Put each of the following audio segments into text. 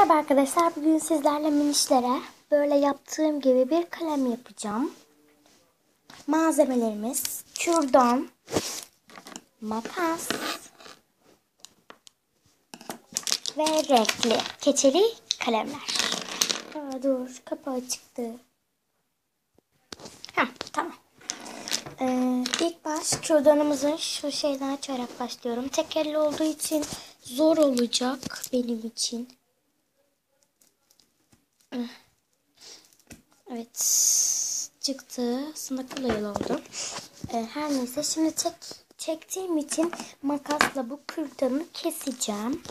Merhaba arkadaşlar. Bugün sizlerle minişlere böyle yaptığım gibi bir kalem yapacağım. Malzemelerimiz kürdan, makas ve renkli keçeli kalemler. Aa, dur kapağı çıktı. Heh, tamam. Ee, ilk baş kürdanımızın şu şeyden açarak başlıyorum. Tek elle olduğu için zor olacak benim için. Evet çıktı. Aslında kolay oldu. Ee, her neyse şimdi çek, çektiğim için makasla bu kürdanı keseceğim.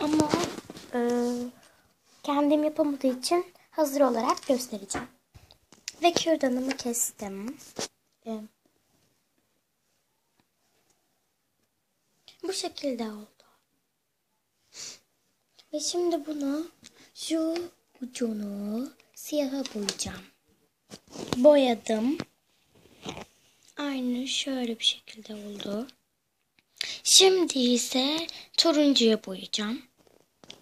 Ama e, kendim yapamadığı için hazır olarak göstereceğim. Ve kürdanımı kestim. Ee, bu şekilde oldu. Ve şimdi bunu şu ucunu siyaha boyayacağım. Boyadım. Aynı şöyle bir şekilde oldu. Şimdi ise turuncuya boyayacağım.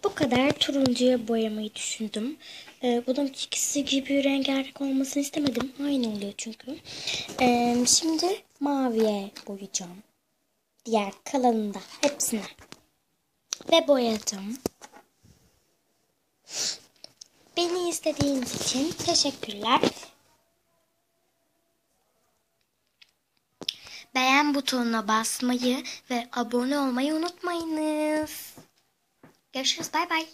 Bu kadar turuncuya boyamayı düşündüm. Ee, bunun ikisi gibi rengarenk olmasını istemedim. Aynı oluyor çünkü. Ee, şimdi maviye boyayacağım. Diğer kalanında hepsine. Ve boyadım. Beni izlediğiniz için teşekkürler. Beğen butonuna basmayı ve abone olmayı unutmayınız. Görüşürüz. Bay bay.